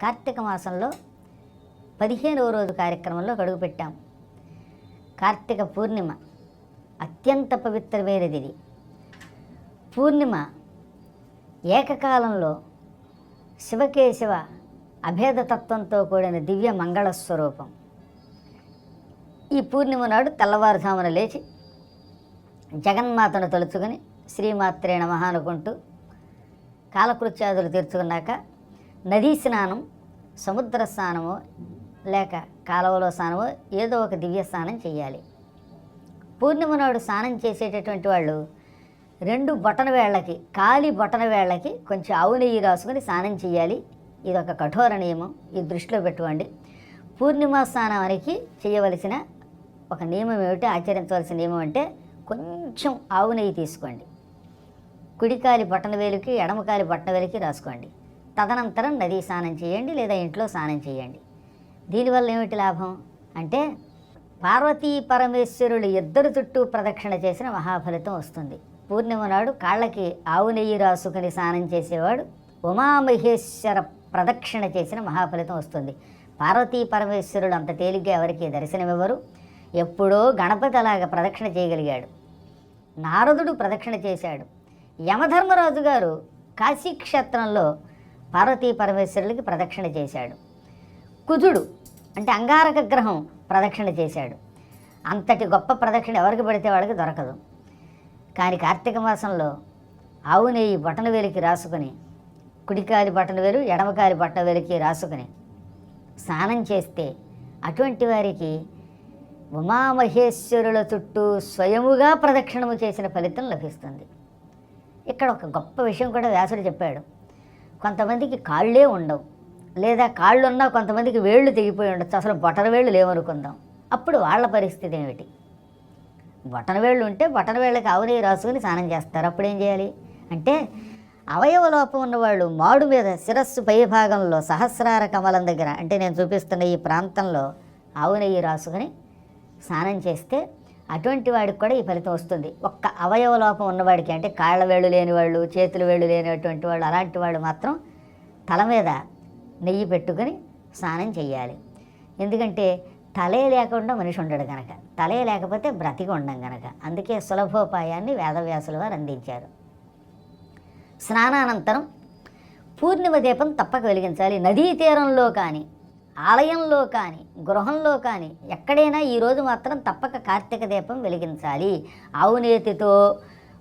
కార్తీక మాసంలో పదిహేనవ రోజు కార్యక్రమంలో అడుగుపెట్టాం కార్తీక పూర్ణిమ అత్యంత పవిత్రమైనది ఇది పూర్ణిమ ఏకకాలంలో శివకేశవ అభేదతత్వంతో కూడిన దివ్య మంగళ స్వరూపం ఈ పూర్ణిమ నాడు తెల్లవారుజామున లేచి జగన్మాతను తలుచుకొని శ్రీమాత్రే నమః అనుకుంటూ కాలకృత్యాదులు తీర్చుకున్నాక నదీ స్నానం సముద్ర స్నానమో లేక కాలువలో స్నానమో ఏదో ఒక దివ్య స్నానం చేయాలి పూర్ణిమ నాడు స్నానం చేసేటటువంటి వాళ్ళు రెండు బొటన వేళ్ళకి కాలి బొటన వేళ్ళకి కొంచెం ఆవు నెయ్యి రాసుకొని స్నానం చేయాలి ఇది ఒక కఠోర నియమం ఇది దృష్టిలో పెట్టుకోండి. పూర్ణిమ స్నానానికి చేయవలసిన ఒక నియమం ఏమిటి ఆచరించవలసిన నియమం అంటే కొంచెం ఆవు నెయ్యి తీసుకోండి. కుడికాలి బట్టన వేలికి ఎడమకాలి బట్టన వేలికి రాసుకోండి. తదనంతరం నదీ స్నానం చేయండి లేదా ఇంట్లో స్నానం చేయండి. దీనివల్ల ఏమిటి లాభం? అంటే పార్వతీ పరమేశ్వరులు ఇద్దరు చుట్టూ ప్రదక్షిణ చేసిన మహాఫలితం వస్తుంది. పూర్ణిమ నాడు కాళ్ళకి ఆవు నెయ్యి రాసుకుని స్నానం చేసేవాడు ఉమామహేశ్వర ప్రదక్షిణ చేసిన మహాఫలితం వస్తుంది. పార్వతీ పరమేశ్వరుడు అంత తేలిగ్గా ఎవరికి దర్శనమివ్వరు. ఎప్పుడో గణపతి అలాగా ప్రదక్షిణ చేయగలిగాడు. నారదుడు ప్రదక్షిణ చేశాడు. యమధర్మరాజు గారు కాశీక్షేత్రంలో పార్వతీ పరమేశ్వరులకి ప్రదక్షిణ చేశాడు. కుజుడు అంటే అంగారక గ్రహం ప్రదక్షిణ చేశాడు. అంతటి గొప్ప ప్రదక్షిణ ఎవరికి పడితే వాళ్ళకి దొరకదు. కానీ కార్తీక మాసంలో ఆవు నెయ్యి బొటన వేలికి రాసుకుని కుడికాలి బొటన వేలు ఎడమకాలి బొటన వేలికి రాసుకుని స్నానం చేస్తే అటువంటి వారికి ఉమామహేశ్వరుల చుట్టూ స్వయముగా ప్రదక్షిణము చేసిన ఫలితం లభిస్తుంది. ఇక్కడ ఒక గొప్ప విషయం కూడా వ్యాసుడు చెప్పాడు. కొంతమందికి కాళ్ళే ఉండవు. లేదా కాళ్ళు ఉన్నా కొంతమందికి వేళ్ళు తెగిపోయి ఉండొచ్చు. అసలు బొటన వేళ్ళు లేవనుకుందాం. అప్పుడు వాళ్ళ పరిస్థితి ఏమిటి? బొటన వేళ్ళు ఉంటే బొటన వేళ్ళకి నెయ్యి రాసుకుని స్నానం చేస్తారు. అప్పుడు ఏం చేయాలి? అంటే అవయవ లోపం ఉన్నవాళ్ళు మాడు మీద శిరస్సు పై భాగంలో సహస్రార కమలం దగ్గర అంటే నేను చూపిస్తున్న ఈ ప్రాంతంలో ఆవు నెయ్యి రాసుకుని స్నానం చేస్తే అటువంటి వాడికి కూడా ఈ ఫలితం వస్తుంది. ఒక్క అవయవ లోపం ఉన్నవాడికి అంటే కాళ్ళ వేళ్ళు లేని వాళ్ళు చేతుల వేళ్ళు లేనటువంటి వాళ్ళు అలాంటి వాళ్ళు మాత్రం తల మీద నెయ్యి పెట్టుకొని స్నానం చేయాలి. ఎందుకంటే తలే లేకుండా మనిషి ఉండడు కనుక తలే లేకపోతే బ్రతికి ఉండం కనుక అందుకే సులభోపాయాన్ని వేదవ్యాసుల వారు అందించారు. స్నానానంతరం పూర్ణిమ దీపం తప్పక వెలిగించాలి. నదీ తీరంలో కానీ ఆలయంలో కానీ గృహంలో కానీ ఎక్కడైనా ఈరోజు మాత్రం తప్పక కార్తీక దీపం వెలిగించాలి. అవునేతితో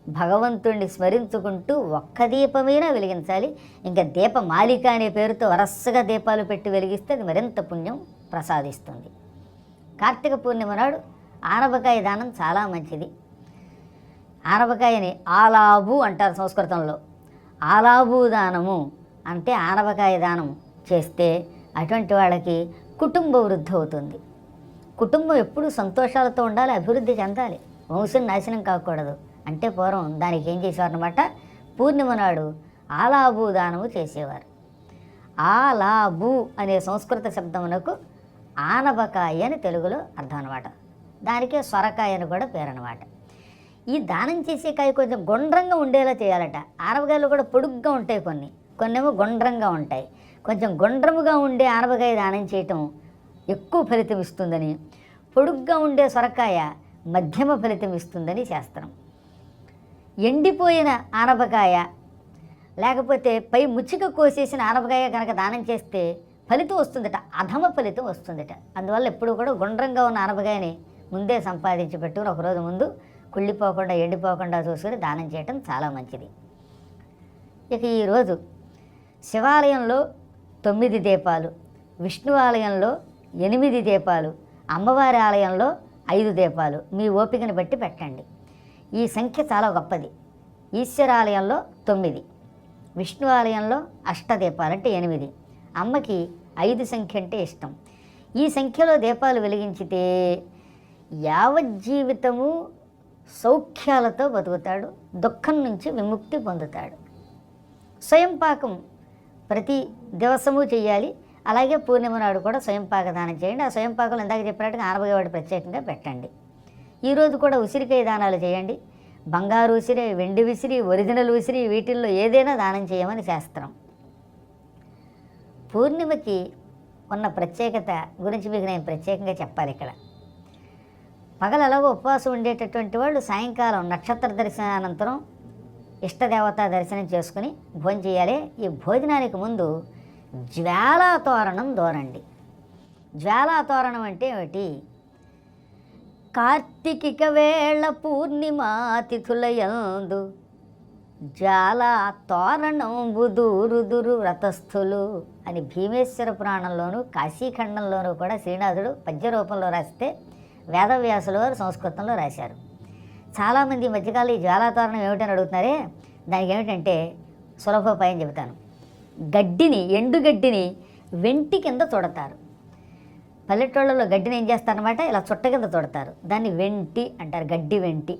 భగవంతుణ్ణి స్మరించుకుంటూ ఒక్క దీపమైనా వెలిగించాలి. ఇంకా దీపమాలిక అనే పేరుతో వరసగా దీపాలు పెట్టి వెలిగిస్తే అది మరింత పుణ్యం ప్రసాదిస్తుంది. కార్తీక పూర్ణిమ నాడు ఆనపకాయ దానం చాలా మంచిది. ఆనపకాయని ఆలాబు అంటారు సంస్కృతంలో. ఆలాబు దానము అంటే ఆనపకాయ దానం చేస్తే అటువంటి వాళ్ళకి కుటుంబ వృద్ధి అవుతుంది. కుటుంబం ఎప్పుడూ సంతోషాలతో ఉండాలి అభివృద్ధి చెందాలి. వంశం నాశనం కాకూడదు. అంటే పూర్వం దానికి ఏం చేసేవారనమాట పూర్ణిమ నాడు ఆలాబు దానము చేసేవారు. ఆలాబు అనే సంస్కృత శబ్దమునకు ఆనబకాయ అని తెలుగులో అర్థం అనమాట దానికే సొరకాయ అని కూడా పేరు అనమాట ఈ దానం చేసే కాయ కొంచెం గుండ్రంగా ఉండేలా చేయాలట. ఆనబకాయలు కూడా పొడుగ్గా ఉంటాయి కొన్ని. కొన్నేమో గుండ్రంగా ఉంటాయి. కొంచెం గుండ్రముగా ఉండే ఆనపకాయ దానం చేయటం ఎక్కువ ఫలితం ఇస్తుందని పొడుగ్గా ఉండే సొరకాయ మధ్యమ ఫలితం ఇస్తుందని శాస్త్రం. ఎండిపోయిన ఆనపకాయ లేకపోతే పై ముచ్చిక కోసేసిన ఆనపకాయ కనుక దానం చేస్తే ఫలితం వస్తుందట అధమ ఫలితం వస్తుందట. అందువల్ల ఎప్పుడు కూడా గుండ్రంగా ఉన్న ఆనపకాయని ముందే సంపాదించి పెట్టుకుని ఒకరోజు ముందు కుళ్ళిపోకుండా ఎండిపోకుండా చూసుకుని దానం చేయటం చాలా మంచిది. ఇక ఈరోజు శివాలయంలో తొమ్మిది దీపాలు. విష్ణు ఆలయంలో ఎనిమిది దీపాలు. అమ్మవారి ఆలయంలో ఐదు దీపాలు. మీ ఓపికను బట్టి పెట్టండి. ఈ సంఖ్య చాలా గొప్పది. ఈశ్వరాలయంలో తొమ్మిది. విష్ణు ఆలయంలో అష్టదీపాలు అంటే ఎనిమిది. అమ్మకి ఐదు సంఖ్య అంటే ఇష్టం. ఈ సంఖ్యలో దీపాలు వెలిగించితే యావజ్జీవితము సౌఖ్యాలతో బతుకుతాడు. దుఃఖం నుంచి విముక్తి పొందుతాడు. స్వయం పాకం ప్రతి దివసము చేయాలి అలాగే పూర్ణిమ నాడు కూడా స్వయంపాక దానం చేయండి. ఆ స్వయంపాకలు ఇందాక చెప్పినట్టుగా ఆనపగవాడు ప్రత్యేకంగా పెట్టండి. ఈరోజు కూడా ఉసిరికాయ దానాలు చేయండి. బంగారు ఉసిరి వెండి ఉసిరి ఒరిజినల్ ఉసిరి వీటిల్లో ఏదైనా దానం చేయమని శాస్త్రం. పూర్ణిమకి ఉన్న ప్రత్యేకత గురించి మీకు నేను ప్రత్యేకంగా చెప్పాలి ఇక్కడ. పగలు ఉపవాసం ఉండేటటువంటి వాళ్ళు సాయంకాలం నక్షత్ర దర్శనానంతరం ఇష్టదేవత దర్శనం చేసుకుని భోజనం చేయాలి. ఈ భోజనానికి ముందు జ్వాలా తోరణం దోరండి. జ్వాలా తోరణం అంటే ఏమిటి? కార్తీకిక వేళ పూర్ణిమా తిథులయందు జాల తోరణంబు దూరుదురు వ్రతస్థులు అని భీమేశ్వర పురాణంలోను కాశీఖండంలోనూ కూడా శ్రీనాథుడు పద్య రూపంలో రాస్తే వేదవ్యాసుల వారు సంస్కృతంలో రాశారు. చాలామంది ఈ మధ్యకాలం ఈ జ్వాలాతోరణం ఏమిటని అడుగుతున్నారే? దానికి ఏమిటంటే సులభోపాయం చెబుతాను. గడ్డిని ఎండు గడ్డిని వెంటి కింద తొడతారు. పల్లెటూళ్ళలో గడ్డిని ఏం చేస్తారనమాట ఇలా చుట్ట కింద తొడతారు. దాన్ని వెంటి అంటారు గడ్డి వెంటి.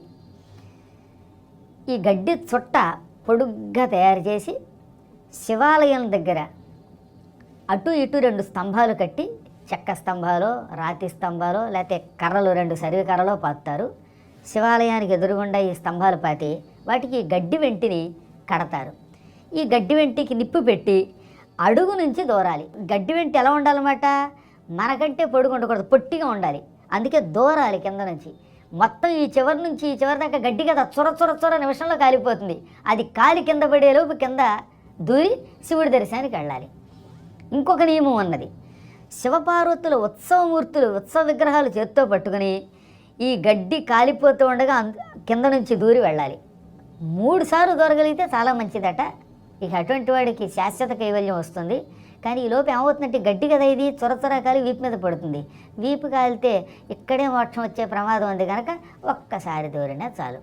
ఈ గడ్డి చుట్ట పొడుగ్గా తయారు చేసి శివాలయం దగ్గర అటు ఇటు రెండు స్తంభాలు కట్టి చెక్క స్తంభాలు రాతి స్తంభాలు లేకపోతే కర్రలు రెండు సరివి కర్రలో పాతారు శివాలయానికి ఎదురుగుండా ఈ స్తంభాలు పాతి వాటికి గడ్డి వెంటిని కడతారు. ఈ గడ్డి వెంటికి నిప్పు పెట్టి అడుగు నుంచి దూరాలి. గడ్డి వెంటి ఎలా ఉండాలన్నమాట? మనకంటే పొడుగు ఉండకూడదు పొట్టిగా ఉండాలి. అందుకే దూరాలి కింద నుంచి. మొత్తం ఈ చివరి నుంచి ఈ చివరి దాకా గడ్డి కదా చొర చొర చొర నిమిషంలో కాలిపోతుంది. అది కాలి కింద పడేలోపు కింద దూరి శివుడి దర్శనానికి వెళ్ళాలి. ఇంకొక నియమం ఉన్నది. శివపార్వతులు ఉత్సవమూర్తులు ఉత్సవ విగ్రహాలు చేత్తో పట్టుకుని ఈ గడ్డి కాలిపోతూ ఉండగా కింద నుంచి దూరి వెళ్ళాలి. మూడు సార్లు దూరగలిగితే చాలా మంచిదట. ఇక అటువంటి వాడికి శాశ్వత కైవల్యం వస్తుంది. కానీ ఈ లోపు ఏమవుతుందంటే గడ్డి కదా ఇది చొర కాలి వీపు మీద పడుతుంది. వీపు కాలితే ఇక్కడే మోక్షం వచ్చే ప్రమాదం ఉంది కనుక ఒక్కసారి దూరినా చాలు.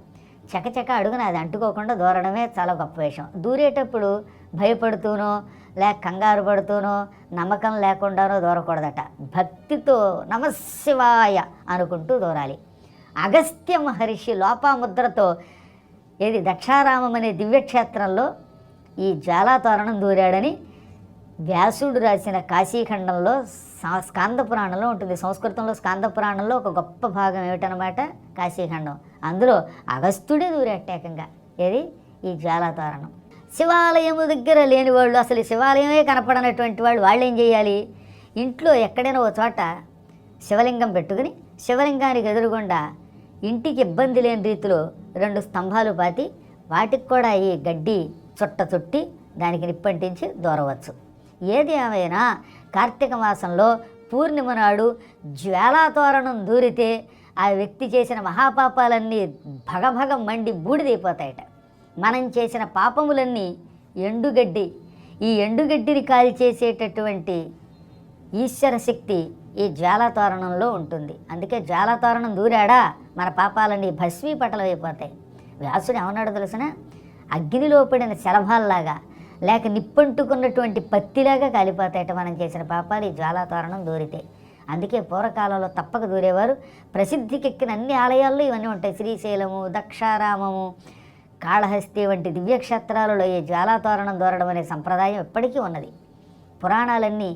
చకచక అడుగున అది అంటుకోకుండా దూరడమే చాలా గొప్ప విషయం. దూరేటప్పుడు భయపడుతూనో లేక కంగారు పడుతూనో నమ్మకం లేకుండానో దూరకూడదట. భక్తితో నమశివాయ అనుకుంటూ దూరాలి. అగస్త్య మహర్షి లోపాముద్రతో ఏది దక్షారామం అనే దివ్యక్షేత్రంలో ఈ జాలాతోరణం దూరాడని వ్యాసుడు రాసిన కాశీఖండంలో సా- స్కాంద పురాణంలో ఉంటుంది. సంస్కృతంలో స్కాంద పురాణంలో ఒక గొప్ప భాగం ఏమిటనమాట కాశీఖండం. అందులో అగస్త్యుడే దూరేటేకంగా ఏది? ఈ జాలాతారణం శివాలయము దగ్గర లేని వాళ్ళు అసలు శివాలయమే కనపడనటువంటి వాళ్ళు వాళ్ళు ఏం చేయాలి? ఇంట్లో ఎక్కడైనా ఒక చోట శివలింగం పెట్టుకుని శివలింగానికి ఎదురుగుండా ఇంటికి ఇబ్బంది లేని రీతిలో రెండు స్తంభాలు పాతి వాటికి కూడా ఈ గడ్డి చుట్ట చుట్టి దానికి నిప్పంటించి దూరవచ్చు. ఏది ఏమైనా కార్తీక మాసంలో పూర్ణిమ నాడు జ్వాలాతోరణం దూరితే ఆ వ్యక్తి చేసిన మహాపాపాలన్నీ భగభగం మండి బూడిదైపోతాయట. మనం చేసిన పాపములన్నీ ఎండుగడ్డి. ఈ ఎండుగడ్డిని కాల్చేసేటటువంటి ఈశ్వర శక్తి ఈ జ్వాలాతోరణంలో ఉంటుంది. అందుకే జ్వాలాతోరణం దూరాడా? మన పాపాలన్నీ భస్మీపటలమైపోతాయి వ్యాసుడు ఏమన్నాడు తెలిసిన? అగ్నిలో పడిన శలభాల్లాగా లేక నిప్పంటుకున్నటువంటి పత్తిలాగా కాలిపోతాయట మనం చేసిన పాపాలు ఈ జ్వాలాతోరణం దూరితే. అందుకే పూర్వకాలంలో తప్పక దూరేవారు. ప్రసిద్ధికెక్కిన అన్ని ఆలయాల్లో ఇవన్నీ ఉంటాయి. శ్రీశైలము దక్షారామము కాళహస్తి వంటి దివ్యక్షేత్రాలలో ఈ జ్వాలాతోరణం దూరడం అనే సంప్రదాయం ఎప్పటికీ ఉన్నది. పురాణాలన్నీ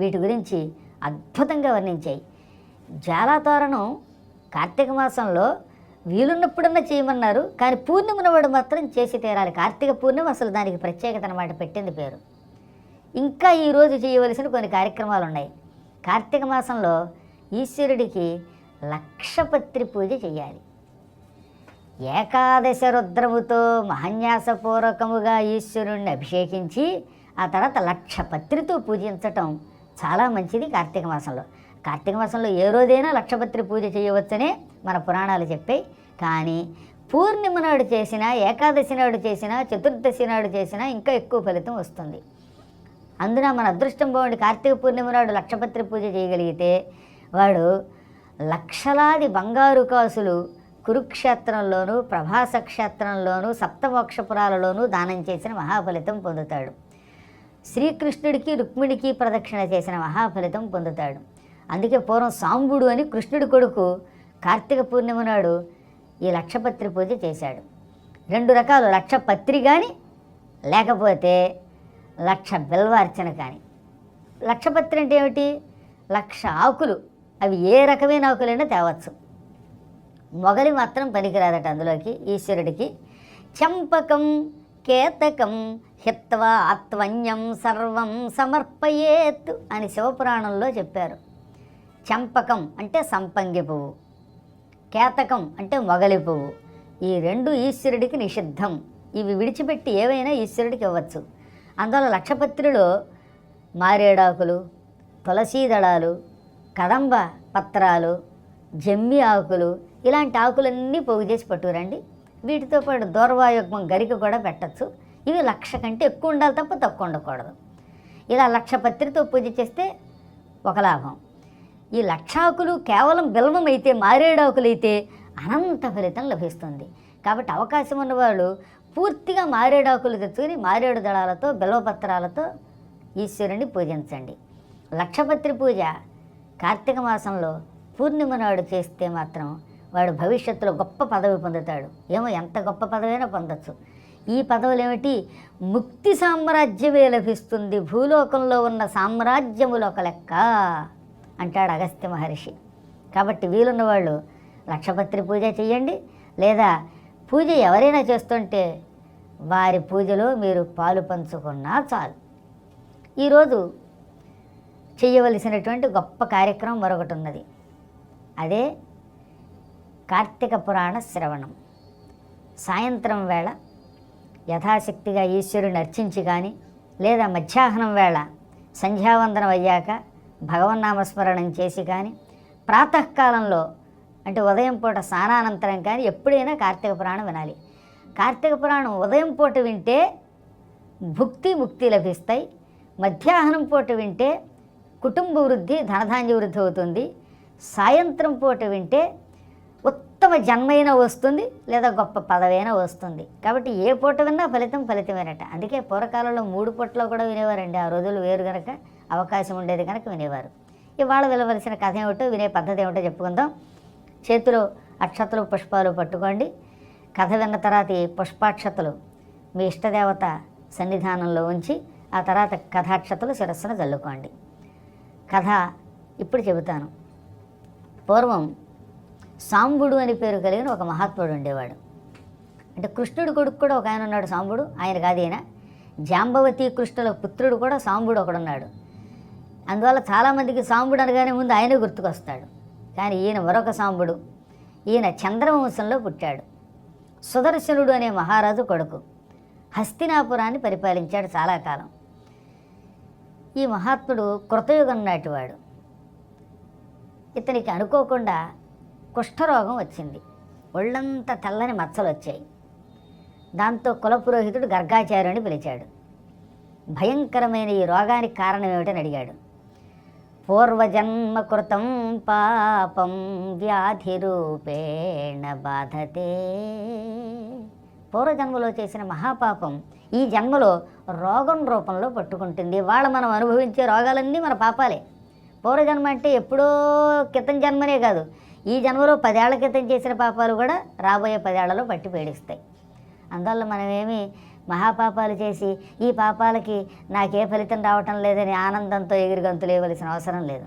వీటి గురించి అద్భుతంగా వర్ణించాయి. జ్వాలాతోరణం కార్తీక మాసంలో వీలున్నప్పుడన్నా చేయమన్నారు కానీ పూర్ణిమ వాడు మాత్రం చేసి తీరాలి. కార్తీక పూర్ణిమ అసలు దానికి ప్రత్యేకత అనమాట పెట్టింది పేరు. ఇంకా ఈరోజు చేయవలసిన కొన్ని కార్యక్రమాలు ఉన్నాయి కార్తీక మాసంలో ఈశ్వరుడికి లక్షపత్రి పూజ చేయాలి. ఏకాదశ రుద్రముతో మహన్యాసపూర్వకముగా ఈశ్వరుణ్ణి అభిషేకించి ఆ తర్వాత లక్ష పత్రితో పూజించటం చాలా మంచిది కార్తీక మాసంలో. కార్తీక మాసంలో ఏ రోజైనా లక్షపత్రి పూజ చేయవచ్చనే మన పురాణాలు చెప్పాయి. కానీ పూర్ణిమ నాడు చేసినా ఏకాదశి నాడు చేసినా చతుర్దశి నాడు చేసినా ఇంకా ఎక్కువ ఫలితం వస్తుంది. అందున మన అదృష్టం బాగుండి కార్తీక పూర్ణిమ నాడు లక్షపత్రి పూజ చేయగలిగితే వాడు లక్షలాది బంగారు కాసులు కురుక్షేత్రంలోనూ ప్రభాస క్షేత్రంలోనూ సప్తమోక్షపురాలలోనూ దానం చేసిన మహాఫలితం పొందుతాడు. శ్రీకృష్ణుడికి రుక్మిణికి ప్రదక్షిణ చేసిన మహాఫలితం పొందుతాడు. అందుకే పూర్వం సాంబుడు అని కృష్ణుడి కొడుకు కార్తీక పూర్ణిమ నాడు ఈ లక్షపత్రి పూజ చేశాడు. రెండు రకాలు లక్షపత్రి కానీ లేకపోతే లక్ష బిల్వార్చన కానీ లక్షపత్రి అంటే ఏమిటి? లక్ష ఆకులు. అవి ఏ రకమైన ఆకులైనా తేవచ్చు. మొగలి మాత్రం పనికిరాదట అందులోకి ఈశ్వరుడికి. చంపకం కేతకం హిత్వా ఆత్వన్యం సర్వం సమర్పయేత్ అని శివపురాణంలో చెప్పారు. చంపకం అంటే సంపంగి పువ్వు కేతకం అంటే మొగలి పువ్వు. ఈ రెండు ఈశ్వరుడికి నిషిద్ధం. ఇవి విడిచిపెట్టి ఏవైనా ఈశ్వరుడికి ఇవ్వచ్చు. అందువల్ల లక్షపత్రిలో మారేడాకులు తులసీ దళాలు కదంబ పత్రాలు జమ్మి ఆకులు ఇలాంటి ఆకులన్నీ పోగు చేసి పట్టుకురండి. వీటితో పాటు దూర్వాయుగ్మం గరిక కూడా పెట్టచ్చు. ఇవి లక్ష కంటే ఎక్కువ ఉండాలి తప్ప తక్కువ ఉండకూడదు. ఇలా లక్ష పత్రితో పూజ చేస్తే ఒక లాభం. ఈ లక్షాకులు కేవలం బిల్వం అయితే మారేడాకులు అయితే అనంత ఫలితం లభిస్తుంది. కాబట్టి అవకాశం ఉన్నవాళ్ళు పూర్తిగా మారేడాకులు తెచ్చుకొని మారేడు దళాలతో బిల్వపత్రాలతో ఈశ్వరుని పూజించండి. లక్షపత్రి పూజ కార్తీక మాసంలో పూర్ణిమ నాడు చేస్తే మాత్రం వాడు భవిష్యత్తులో గొప్ప పదవి పొందుతాడు. ఏమో ఎంత గొప్ప పదవైనా పొందొచ్చు. ఈ పదవులు ఏమిటి ముక్తి సామ్రాజ్యమే లభిస్తుంది. భూలోకంలో ఉన్న సామ్రాజ్యములు ఒక లెక్క అంటాడు అగస్త్య మహర్షి. కాబట్టి వీలున్న వాళ్ళు లక్షపత్రి పూజ చేయండి లేదా పూజ ఎవరైనా చేస్తుంటే వారి పూజలో మీరు పాలు పంచుకున్నా చాలు. ఈరోజు చేయవలసినటువంటి గొప్ప కార్యక్రమం మరొకటి ఉన్నది. అదే కార్తీక పురాణ శ్రవణం. సాయంత్రం వేళ యథాశక్తిగా ఈశ్వరుని అర్చించి కానీ లేదా మధ్యాహ్నం వేళ సంధ్యావందనం అయ్యాక భగవన్నామస్మరణం చేసి కానీ ప్రాతకాలంలో అంటే ఉదయం పూట స్నానానంతరం కానీ ఎప్పుడైనా కార్తీక పురాణం వినాలి. కార్తీక పురాణం ఉదయం పూట వింటే భుక్తి ముక్తి లభిస్తాయి. మధ్యాహ్నం పూట వింటే కుటుంబ వృద్ధి ధనధాన్య వృద్ధి అవుతుంది. సాయంత్రం పూట వింటే ఉత్తమ జన్మైనా వస్తుంది లేదా గొప్ప పదవైనా వస్తుంది. కాబట్టి ఏ పూట విన్నా ఫలితం ఫలితమేనట. అందుకే పూర్వకాలంలో మూడు పూటలో కూడా వినేవారండి. ఆ రోజులు వేరు కనుక అవకాశం ఉండేది కనుక వినేవారు. ఇవాళ వినవలసిన కథ ఏమిటో వినే పద్ధతి ఏమిటో చెప్పుకుందాం. చేతిలో అక్షతలు పుష్పాలు పట్టుకోండి. కథ విన్న తర్వాత ఈ పుష్పాక్షతలు మీ ఇష్టదేవత సన్నిధానంలో ఉంచి ఆ తర్వాత కథాక్షతలు శిరస్సును చల్లుకోండి కథ ఇప్పుడు చెబుతాను. పూర్వం సాంబుడు అని పేరు కలిగిన ఒక మహాత్ముడు ఉండేవాడు. అంటే కృష్ణుడి కొడుకు కూడా ఒక ఆయన ఉన్నాడు సాంబుడు ఆయన కాదు ఈయన. జాంబవతి కృష్ణుల పుత్రుడు కూడా సాంబుడు ఒకడున్నాడు. అందువల్ల చాలామందికి సాంబుడు అనగానే ముందు ఆయనే గుర్తుకొస్తాడు. కానీ ఈయన మరొక సాంబుడు ఈయన చంద్రవంశంలో పుట్టాడు. సుదర్శనుడు అనే మహారాజు కొడుకు హస్తినాపురాన్ని పరిపాలించాడు చాలా కాలం. ఈ మహాత్ముడు కృతయుగం నాటివాడు. ఇతనికి అనుకోకుండా కుష్ఠరోగం వచ్చింది. ఒళ్ళంతా తెల్లని మచ్చలు వచ్చాయి. దాంతో కులపురోహితుడు గర్గాచార్యుని పిలిచాడు. భయంకరమైన ఈ రోగానికి కారణం ఏమిటని అడిగాడు. పూర్వజన్మ కృతం పాపం వ్యాధి రూపేణ బాధతే. పూర్వజన్మలో చేసిన మహాపాపం ఈ జన్మలో రోగం రూపంలో పట్టుకుంటుంది. వాళ్ళ మనం అనుభవించే రోగాలన్నీ మన పాపాలే. పూర్వజన్మ అంటే ఎప్పుడో క్రితం జన్మనే కాదు. ఈ జన్మలో పదేళ్ళ క్రితం చేసిన పాపాలు కూడా రాబోయే పదేళ్ళలో పట్టి పీడిస్తాయి. అందువల్ల మనమేమి మహాపాపాలు చేసి ఈ పాపాలకి నాకే ఫలితం రావటం లేదని ఆనందంతో ఎగిరి గంతులు అవసరం లేదు.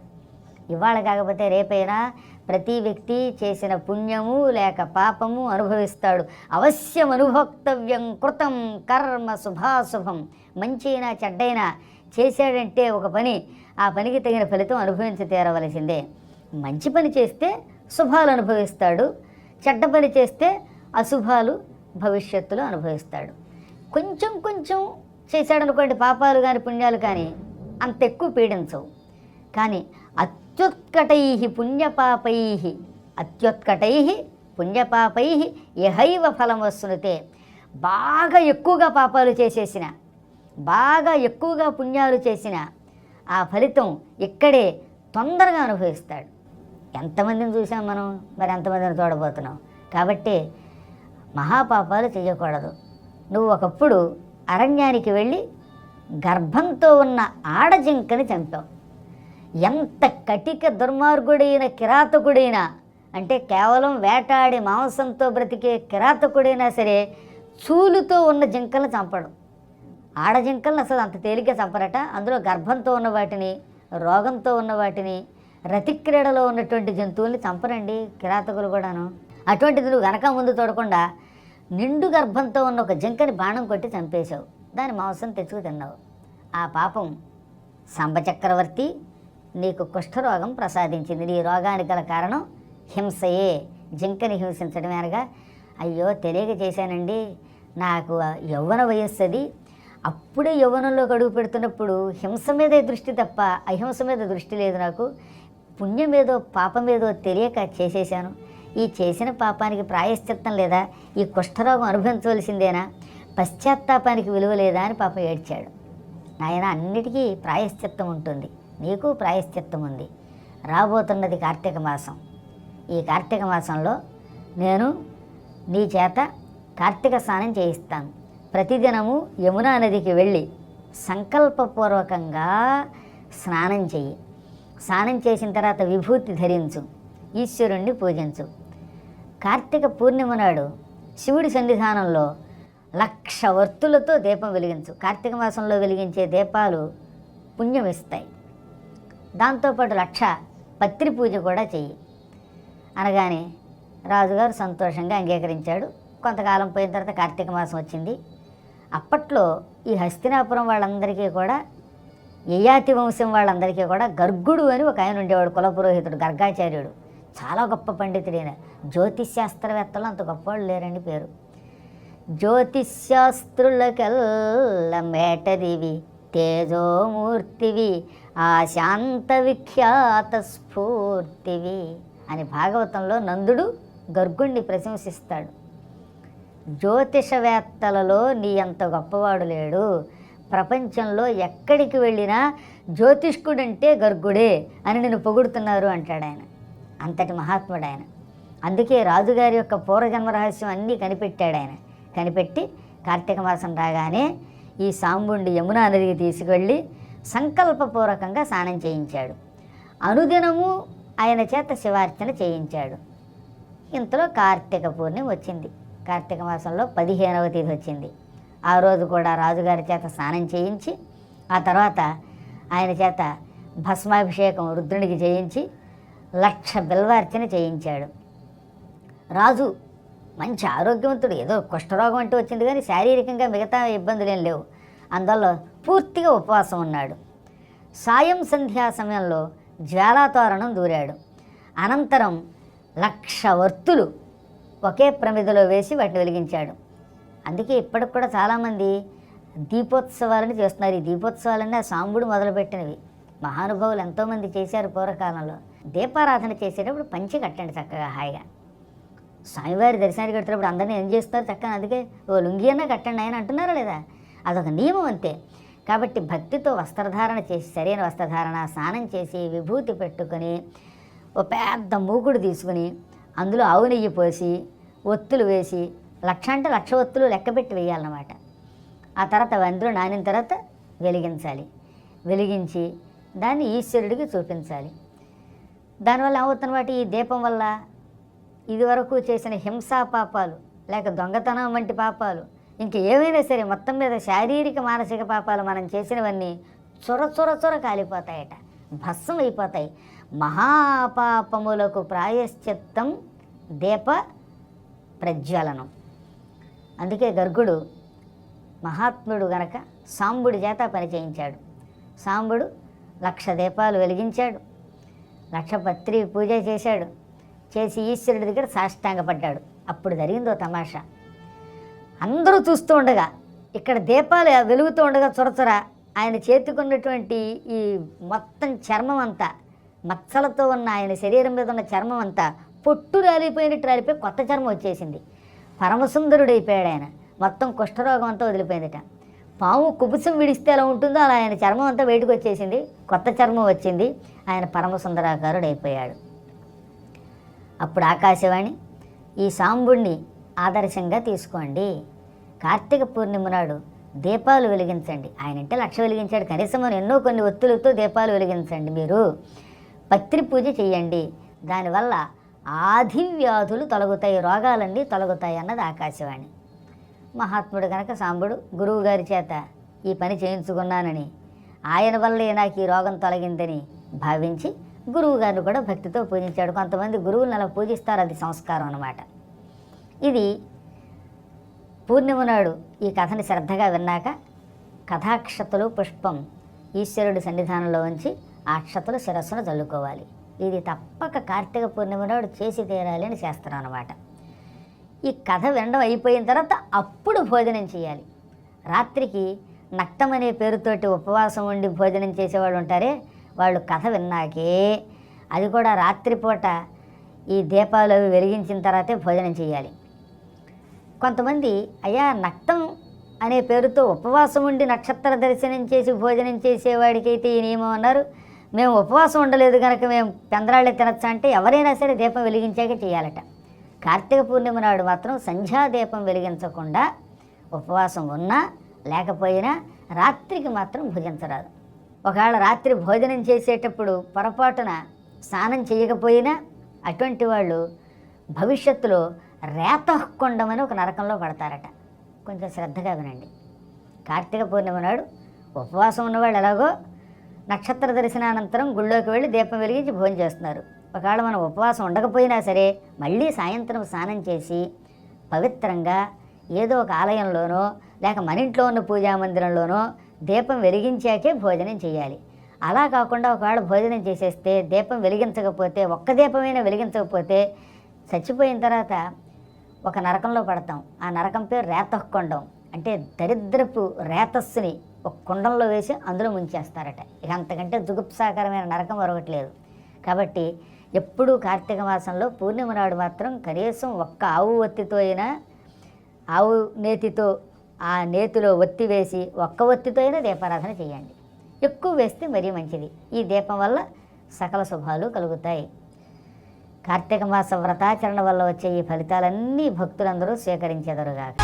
ఇవాళ కాకపోతే రేపైనా ప్రతి వ్యక్తి చేసిన పుణ్యము లేక పాపము అనుభవిస్తాడు. అవశ్యం అనుభోక్తవ్యం కృతం కర్మ శుభాశుభం. మంచైనా చెడ్డైనా చేశాడంటే ఒక పని ఆ పనికి తగిన ఫలితం అనుభవించి తీరవలసిందే. మంచి పని చేస్తే శుభాలు అనుభవిస్తాడు చెడ్డ పని చేస్తే అశుభాలు భవిష్యత్తులో అనుభవిస్తాడు. కొంచెం కొంచెం చేశాడనుకోండి పాపాలు కానీ పుణ్యాలు కానీ అంత ఎక్కువ పీడించవు. కానీ అత్యుత్కటై పుణ్యపాపై అత్యుత్కటై పుణ్యపాపై యహైవ ఫలం వస్తునితే బాగా ఎక్కువగా పాపాలు చేసేసిన బాగా ఎక్కువగా పుణ్యాలు చేసిన ఆ ఫలితం ఇక్కడే తొందరగా అనుభవిస్తాడు. ఎంతమందిని చూసాం మనం? మరి ఎంతమందిని చూడబోతున్నాం? కాబట్టి మహాపాపాలు చేయకూడదు. నువ్వు ఒకప్పుడు అరణ్యానికి వెళ్ళి గర్భంతో ఉన్న ఆడజింకని చంపావు. ఎంత కటిక దుర్మార్గుడైన కిరాతకుడైనా అంటే కేవలం వేటాడి మాంసంతో బ్రతికే కిరాతకుడైనా సరే చూలుతో ఉన్న జింకలను చంపడం. ఆడజింకలను అసలు అంత తేలిగ్గా చంపరట. అందులో గర్భంతో ఉన్న వాటిని రోగంతో ఉన్న వాటిని రతిక్రీడలో ఉన్నటువంటి జంతువుల్ని చంపరండి కిరాతకులు కూడాను. అటువంటిది నువ్వు వెనక ముందు చూడకుండా నిండు గర్భంతో ఉన్న ఒక జింకని బాణం కొట్టి చంపేశావు. దాని మాంసం తెచ్చుకు తిన్నావు. ఆ పాపం సంబచక్రవర్తి నీకు కుష్ఠరోగం ప్రసాదించింది. నీ రోగానికి గల కారణం హింసయే. జింకని హింసించడమేనగా అయ్యో తెలియక చేశానండి. నాకు యవ్వన వయస్సు అది అప్పుడే యవ్వనంలో అడుగు పెడుతున్నప్పుడు హింస మీదే దృష్టి తప్ప అహింస మీద దృష్టి లేదు నాకు. పుణ్యం ఏదో పాపం పాపమేదో తెలియక చేసేశాను. ఈ చేసిన పాపానికి ప్రాయశ్చిత్తం లేదా? ఈ కుష్ఠరోగం అనుభవించవలసిందేనా? పశ్చాత్తాపానికి విలువ లేదా అని పాపం ఏడ్చాడు. నాయన అన్నిటికీ ప్రాయశ్చిత్తం ఉంటుంది. నీకు ప్రాయశ్చిత్తం ఉంది. రాబోతున్నది కార్తీక మాసం. ఈ కార్తీక మాసంలో నేను నీ చేత కార్తీక స్నానం చేయిస్తాను. ప్రతిదినము యమునా నదికి వెళ్ళి సంకల్పపూర్వకంగా స్నానం చెయ్యి స్నానం చేసిన తర్వాత విభూతి ధరించు. ఈశ్వరుణ్ణి పూజించు. కార్తీక పూర్ణిమ నాడు శివుడి సన్నిధానంలో లక్ష వర్తులతో దీపం వెలిగించు. కార్తీక మాసంలో వెలిగించే దీపాలు పుణ్యం ఇస్తాయి దాంతోపాటు లక్ష పత్రి పూజ కూడా చెయ్యి. అనగానే రాజుగారు సంతోషంగా అంగీకరించాడు. కొంతకాలం పోయిన తర్వాత కార్తీక మాసం వచ్చింది. అప్పట్లో ఈ హస్తినాపురం వాళ్ళందరికీ కూడా యయాతి వంశం వాళ్ళందరికీ కూడా గర్గుడు అని ఒక ఆయన ఉండేవాడు కులపురోహితుడు గర్గాచార్యుడు. చాలా గొప్ప పండితుడైన జ్యోతిష్ శాస్త్రవేత్తలు అంత గొప్పవాళ్ళు లేరండి పేరు. జ్యోతిశాస్త్రులకెల్ల మేటదివి తేజోమూర్తివి ఆ శాంత విఖ్యాత స్ఫూర్తివి అని భాగవతంలో నందుడు గర్గుణ్ణి ప్రశంసిస్తాడు. జ్యోతిషవేత్తలలో నీ అంత గొప్పవాడు లేడు. ప్రపంచంలో ఎక్కడికి వెళ్ళినా జ్యోతిష్కుడంటే గర్గుడే అని నేను పొగుడుతున్నారు అంటాడు ఆయన. అంతటి మహాత్ముడు ఆయన అందుకే రాజుగారి యొక్క పూర్వజన్మ రహస్యం అన్నీ కనిపెట్టాడు ఆయన. కనిపెట్టి కార్తీక మాసం రాగానే ఈ సాంబుండి యమునా నదికి తీసుకెళ్ళి సంకల్పపూర్వకంగా స్నానం చేయించాడు. అనుదినము ఆయన చేత శివార్చన చేయించాడు. ఇంతలో కార్తీక పూర్ణిమ వచ్చింది. కార్తీక మాసంలో పదిహేనవ తేదీ వచ్చింది. ఆ రోజు కూడా రాజుగారి చేత స్నానం చేయించి ఆ తర్వాత ఆయన చేత భస్మాభిషేకం రుద్రునికి చేయించి లక్ష బిల్వార్చన చేయించాడు. రాజు మంచి ఆరోగ్యవంతుడు ఏదో కుష్ఠరోగం అంటూ వచ్చింది కానీ శారీరకంగా మిగతా ఇబ్బందులు ఏం లేవు. అందువల్ల పూర్తిగా ఉపవాసం ఉన్నాడు. సాయం సంధ్యా సమయంలో జ్వాలాతోరణం దూరాడు. అనంతరం లక్ష వర్తులు ఒకే ప్రమిదలో వేసి వాటిని వెలిగించాడు. అందుకే ఇప్పటికి కూడా చాలామంది దీపోత్సవాలని చేస్తున్నారు. ఈ దీపోత్సవాలన్నీ ఆ సాంబుడు మొదలుపెట్టినవి. మహానుభావులు ఎంతోమంది చేశారు పూర్వకాలంలో. దీపారాధన చేసేటప్పుడు పంచి కట్టండి చక్కగా హాయిగా. స్వామివారి దర్శనానికి కట్టినప్పుడు అందరినీ ఏం చేస్తారు చక్కగా? అందుకే ఓ లుంగి అన్నా కట్టండి ఆయన అంటున్నారా లేదా? అదొక నియమం అంతే. కాబట్టి భక్తితో వస్త్రధారణ చేసి సరైన వస్త్రధారణ స్నానం చేసి విభూతి పెట్టుకొని ఓ పెద్ద మూకుడు తీసుకుని అందులో ఆవు నెయ్యి పోసి ఒత్తులు వేసి లక్ష అంటే లక్ష ఒత్తులు లెక్కపెట్టి వేయాలన్నమాట. ఆ తర్వాత అందులో నానిన తర్వాత వెలిగించాలి. వెలిగించి దాన్ని ఈశ్వరుడికి చూపించాలి. దానివల్ల ఏమవుతున్నమాట ఈ దీపం వల్ల ఇదివరకు చేసిన హింసా పాపాలు లేక దొంగతనం వంటి పాపాలు ఇంక ఏమైనా సరే మొత్తం మీద శారీరక మానసిక పాపాలు మనం చేసినవన్నీ చొర చొర చొర కాలిపోతాయట. భస్మం అయిపోతాయి. మహాపాపములకు ప్రాయశ్చిత్తం దీప ప్రజ్వలనం. అందుకే గర్గుడు మహాత్ముడు గనక సాంబుడి చేత పనిచేయించాడు సాంబుడు లక్ష దీపాలు వెలిగించాడు. లక్ష పత్రి పూజ చేశాడు. చేసి ఈశ్వరుడి దగ్గర సాష్టాంగపడ్డాడు. అప్పుడు జరిగిందో తమాషా. అందరూ చూస్తూ ఉండగా ఇక్కడ దీపాలు వెలుగుతూ ఉండగా చొరచొర ఆయన చేతికున్నటువంటి ఈ మొత్తం చర్మం అంతా మచ్చలతో ఉన్న ఆయన శరీరం మీద ఉన్న చర్మం అంతా పొట్టు రాలిపోయినట్టు రాలిపోయి కొత్త చర్మం వచ్చేసింది. పరమసుందరుడైపోయాడు ఆయన. మొత్తం కుష్ఠరోగం అంతా వదిలిపోయిందట. పాము కుబుసం విడిస్తే ఎలా ఉంటుందో అలా ఆయన చర్మం అంతా బయటకు వచ్చేసింది. కొత్త చర్మం వచ్చింది. ఆయన పరమసుందరాకారుడు అయిపోయాడు అప్పుడు ఆకాశవాణి ఈ సాంబుణ్ణి ఆదర్శంగా తీసుకోండి. కార్తీక పూర్ణిమ నాడు దీపాలు వెలిగించండి. ఆయన అంటే లక్ష వెలిగించాడు. కనీసం ఎన్నో కొన్ని ఒత్తులతో దీపాలు వెలిగించండి మీరు. పత్రి పూజ చేయండి దానివల్ల ఆది వ్యాధులు తొలగుతాయి రోగాలన్నీ తొలగుతాయి అన్నది ఆకాశవాణి. మహాత్ముడు కనుక సాంబుడు గురువుగారి చేత ఈ పని చేయించుకున్నానని ఆయన వల్లే నాకు ఈ రోగం తొలగిందని భావించి గురువు గారిని కూడా భక్తితో పూజించాడు. కొంతమంది గురువులను అలా పూజిస్తారు? అది సంస్కారం అనమాట ఇది పూర్ణిమ నాడు ఈ కథని శ్రద్ధగా విన్నాక కథాక్షతలు పుష్పం ఈశ్వరుడి సన్నిధానంలో ఉంచి అక్షతలు శిరస్సును చల్లుకోవాలి ఇది తప్పక కార్తీక పూర్ణిమ నాడు చేసి తీరాలి అని శాస్త్రం అనమాట ఈ కథ వినడం అయిపోయిన తర్వాత అప్పుడు భోజనం చేయాలి. రాత్రికి నక్తం అనే పేరుతోటి ఉపవాసం ఉండి భోజనం చేసేవాళ్ళు ఉంటారే వాళ్ళు కథ విన్నాకే అది కూడా రాత్రిపూట ఈ దీపాలు అవి వెలిగించిన తర్వాతే భోజనం చేయాలి. కొంతమంది అయ్యా నక్తం అనే పేరుతో ఉపవాసం ఉండి నక్షత్ర దర్శనం చేసి భోజనం చేసేవాడికైతే ఈ నియమం అన్నారు. మేము ఉపవాసం ఉండలేదు కనుక మేము పెందరాళ్ళు తినచ్చా అంటే ఎవరైనా సరే దీపం వెలిగించాక చేయాలట. కార్తీక పూర్ణిమ నాడు మాత్రం సంధ్యా దీపం వెలిగించకుండా ఉపవాసం ఉన్నా లేకపోయినా రాత్రికి మాత్రం భుజించరాదు. ఒకవేళ రాత్రి భోజనం చేసేటప్పుడు పొరపాటున స్నానం చేయకపోయినా అటువంటి వాళ్ళు భవిష్యత్తులో రేతకొండమని ఒక నరకంలో పడతారట. కొంచెం శ్రద్ధగా వినండి. కార్తీక పూర్ణిమ నాడు ఉపవాసం ఉన్నవాళ్ళు ఎలాగో నక్షత్ర దర్శనానంతరం గుళ్ళోకి వెళ్ళి దీపం వెలిగించి భోజనం చేస్తున్నారు. ఒకవేళ మనం ఉపవాసం ఉండకపోయినా సరే మళ్ళీ సాయంత్రం స్నానం చేసి పవిత్రంగా ఏదో ఒక ఆలయంలోనో లేక మన ఇంట్లో ఉన్న పూజా మందిరంలోనో దీపం వెలిగించాకే భోజనం చేయాలి. అలా కాకుండా ఒకవేళ భోజనం చేసేస్తే దీపం వెలిగించకపోతే ఒక్క దీపమైనా వెలిగించకపోతే చచ్చిపోయిన తర్వాత ఒక నరకంలో పడతాం. ఆ నరకం పేరు రేతకొండం అంటే దరిద్రపు రేతస్సుని ఒక కుండంలో వేసి అందులో ముంచేస్తారట. ఇక అంతకంటే దుగుప్సాకరమైన నరకం మరొకటి లేదు కాబట్టి ఎప్పుడూ కార్తీక మాసంలో పూర్ణిమ నాడు మాత్రం కనీసం ఒక్క ఆవు ఒత్తితో అయినా ఆవు నేతితో ఆ నేతిలో ఒత్తి వేసి ఒక్క ఒత్తితో అయినా దీపారాధన చేయండి. ఎక్కువ వేస్తే మరీ మంచిది. ఈ దీపం వల్ల సకల శుభాలు కలుగుతాయి. కార్తీక మాస వ్రతాచరణ వల్ల వచ్చే ఈ ఫలితాలన్నీ భక్తులందరూ స్వీకరించెదరుగాక.